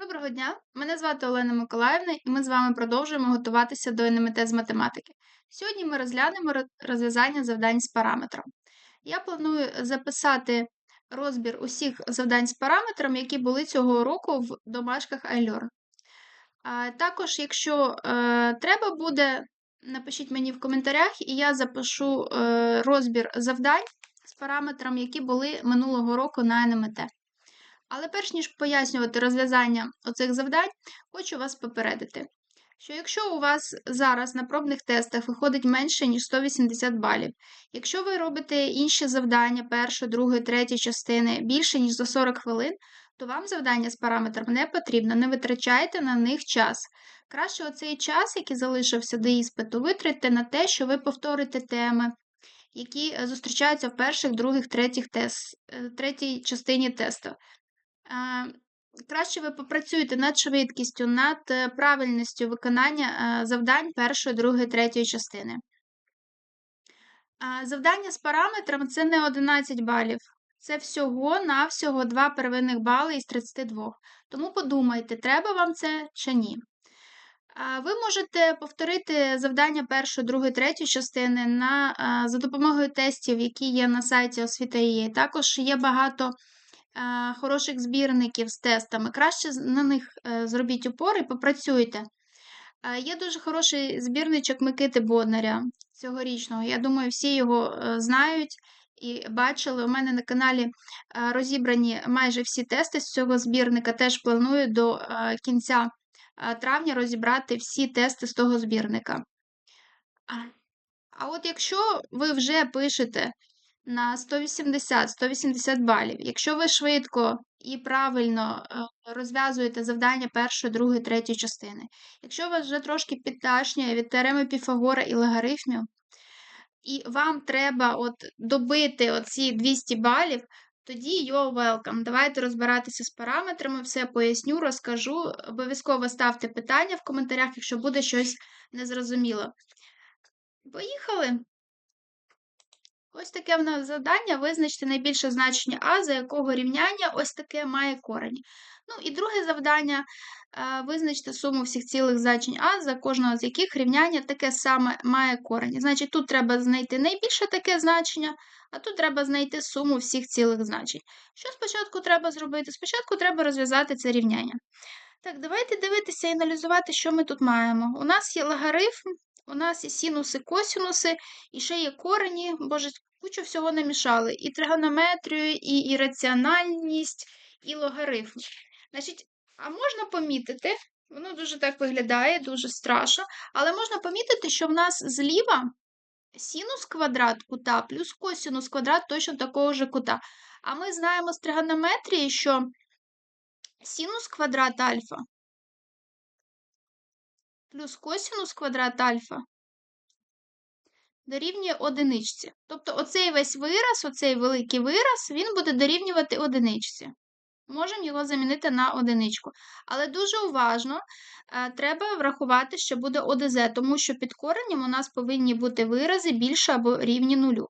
Доброго дня, мене звати Олена Миколаївна, і ми з вами продовжуємо готуватися до НМТ з математики. Сьогодні ми розглянемо розв'язання завдань з параметром. Я планую записати розбір усіх завдань з параметром, які були цього року в домашках iLearn. Також, якщо е, треба буде, напишіть мені в коментарях, і я запишу е, розбір завдань з параметром, які були минулого року на НМТ. Але перш ніж пояснювати розв'язання оцих завдань, хочу вас попередити, що якщо у вас зараз на пробних тестах виходить менше, ніж 180 балів, якщо ви робите інші завдання, першої, другої, третьої частини більше, ніж за 40 хвилин, то вам завдання з параметром не потрібно, не витрачайте на них час. Краще оцей час, який залишився до іспиту, витратьте на те, що ви повторите теми, які е, зустрічаються в перших, других, третіх тест, е, третій частині тесту. Е, Краще ви попрацюєте над швидкістю, над е, правильністю виконання е, завдань першої, другої, третьої частини. Завдання з параметром це не 11 балів. Це всього-навсього 2 первинних бали із 32. Тому подумайте, треба вам це чи ні. Ви можете повторити завдання першої, другої, третьої частини на, за допомогою тестів, які є на сайті освіта.є. Також є багато хороших збірників з тестами. Краще на них е, зробіть упор і попрацюйте. Е, Є дуже хороший збірничок Микити Боднаря цьогорічного. Я думаю, всі його е, знають і бачили. У мене на каналі е, розібрані майже всі тести з цього збірника. Теж планую до е, кінця е, травня розібрати всі тести з того збірника. А от якщо ви вже пишете на 180-180 балів, якщо ви швидко і правильно е, розв'язуєте завдання першої, другої, третьої частини, якщо вас вже трошки підташнює від теореми Піфагора і логарифмів, і вам треба от добити оці 200 балів, тоді you're welcome. Давайте розбиратися з параметрами, все поясню, розкажу. Обов'язково ставте питання в коментарях, якщо буде щось незрозуміло. Поїхали! Ось таке в нас завдання. Визначте найбільше значення А, за якого рівняння ось таке має корені. Ну і друге завдання е, визначте суму всіх цілих значень А, за кожного з яких рівняння таке саме має корені. Значить, тут треба знайти найбільше таке значення, а тут треба знайти суму всіх цілих значень. Що спочатку треба зробити? Спочатку треба розв'язати це рівняння. Так, давайте дивитися і аналізувати, що ми тут маємо. У нас є логарифм, у нас є синуси, косінуси, і ще є корені, боже, кучу всього намішали. І тригонометрію, і ірраціональність, і логарифм. Значить, а можна помітити, воно дуже так виглядає, дуже страшно, але можна помітити, що в нас зліва синус квадрат кута плюс косінус квадрат точно такого ж кута. А ми знаємо з тригонометрії, що синус квадрат альфа плюс косінус квадрат альфа дорівнює одиничці. Тобто оцей весь вираз, оцей великий вираз, він буде дорівнювати одиничці. Можемо його замінити на одиничку. Але дуже уважно е, треба врахувати, що буде ОДЗ, тому що під коренем у нас повинні бути вирази більше або рівні нулю.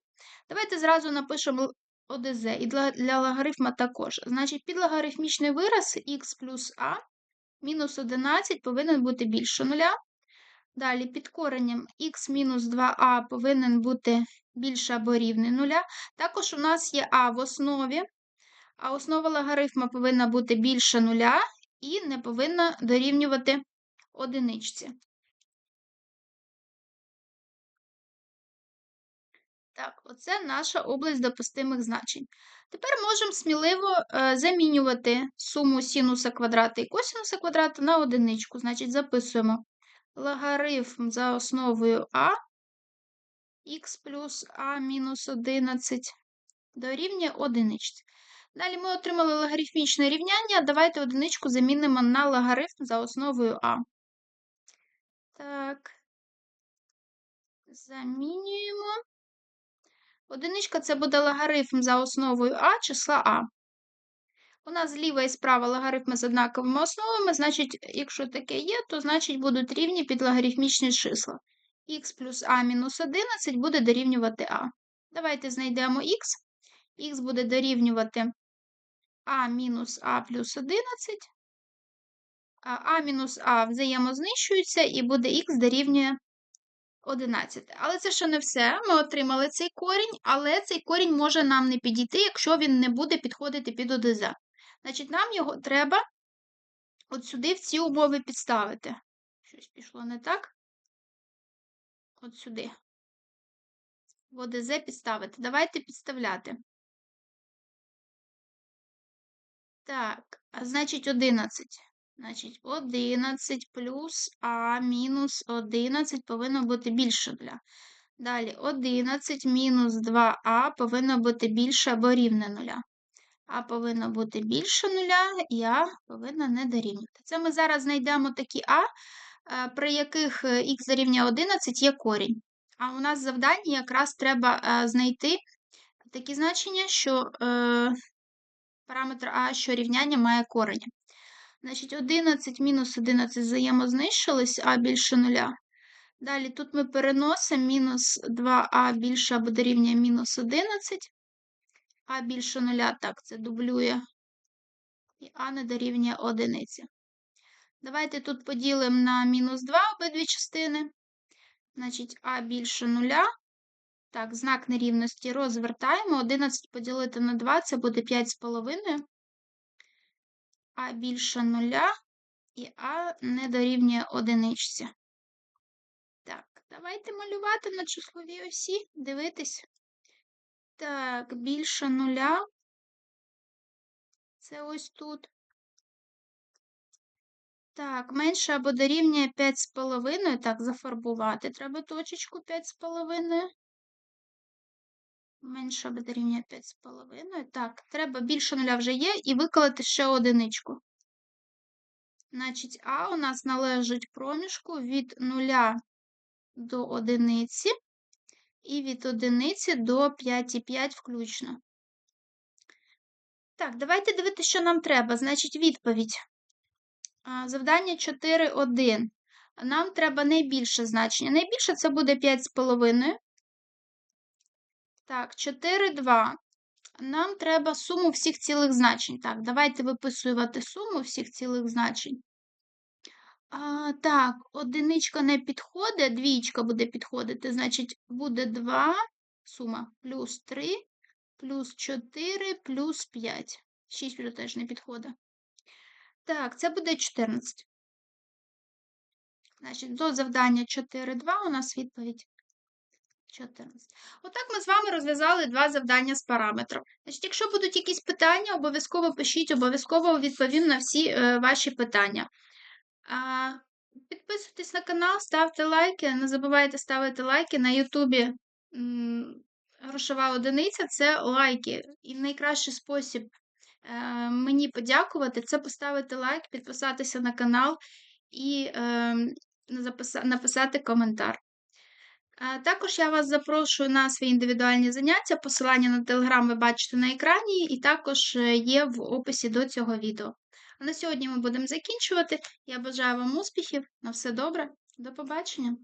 Давайте зразу напишемо ОДЗ і для, для логарифма також. Значить, підлогарифмічний вираз х плюс а мінус 11 повинен бути більше нуля. Далі під коренем х мінус 2а повинен бути більше або рівний нуля. Також у нас є а в основі, а основа логарифма повинна бути більше нуля і не повинна дорівнювати одиничці. Так, оце наша область допустимих значень. Тепер можемо сміливо е, замінювати суму синуса квадрата і косинуса квадрата на одиничку. Значить, записуємо логарифм за основою а, х плюс а мінус 11 дорівнює одиничці. Далі ми отримали логарифмічне рівняння. Давайте одиничку замінимо на логарифм за основою а. Так, замінюємо. Одиничка це буде логарифм за основою а числа а. У нас зліва і справа логарифми з однаковими основами, значить, якщо таке є, то значить будуть рівні підлогарифмічні числа. х плюс а мінус 11 буде дорівнювати а. Давайте знайдемо х. х буде дорівнювати а мінус а плюс 11. а мінус а взаємознищуються і буде х дорівнює 11. Але це ще не все. Ми отримали цей корінь, але цей корінь може нам не підійти, якщо він не буде підходити під ОДЗ. Значить, нам його треба от сюди в ці умови підставити. Щось пішло не так. От сюди. В ОДЗ підставити. Давайте підставляти. Так, а значить 11. Значить, 11 плюс А мінус 11 повинно бути більше нуля. Далі 11 мінус 2а повинно бути більше або рівне нуля. А повинно бути більше нуля, і А повинна не дорівнювати. Це ми зараз знайдемо такі А, е, при яких х дорівнює 11 є корінь. А у нас завдання якраз треба е, знайти такі значення, що е, параметр А, що рівняння має корення. Значить, 11 мінус 11 взаємознищились, а більше нуля. Далі тут ми переносимо мінус 2а більше або дорівнює мінус 11, а більше нуля, так, це дублює, і а не дорівнює одиниці. Давайте тут поділимо на мінус 2 обидві частини. Значить, а більше нуля. Так, знак нерівності розвертаємо. 11 поділити на 2 це буде 5,5 а більше нуля і а не дорівнює одиничці. Так, давайте малювати на числовій осі, дивитись. Так, більше нуля. Це ось тут. Так, менше або дорівнює 5,5. Так, зафарбувати. Треба точечку 5,5. Менше або дорівнює 5,5. Так, треба більше нуля вже є, і виклати ще одиничку. Значить, А у нас належить проміжку від 0 до 1 і від 1 до 5,5 включно. Так, давайте дивитися, що нам треба. Значить, відповідь. Завдання 4,1. Нам треба найбільше значення. Найбільше це буде 5,5. Так, 4,2. Нам треба суму всіх цілих значень. Так, давайте виписувати суму всіх цілих значень. А, Так, одиничка не підходить, двічка буде підходити. Значить, буде 2 сума плюс 3, плюс 4, плюс 5. 6 вже теж не підходить. Так, це буде 14. Значить, до завдання 4,2 у нас відповідь 14. Отак ми з вами розв'язали два завдання з параметром. Значить, Якщо будуть якісь питання, обов'язково пишіть, обов'язково відповім на всі е, ваші питання. А, Підписуйтесь на канал, ставте лайки. Не забувайте ставити лайки на Ютубі. Грошова одиниця це лайки. І найкращий спосіб е, мені подякувати це поставити лайк, підписатися на канал і е, написати коментар. Також я вас запрошую на свої індивідуальні заняття. Посилання на телеграм ви бачите на екрані, і також е, є в описі до цього відео. А на сьогодні ми будемо закінчувати. Я бажаю вам успіхів, на все добре, до побачення!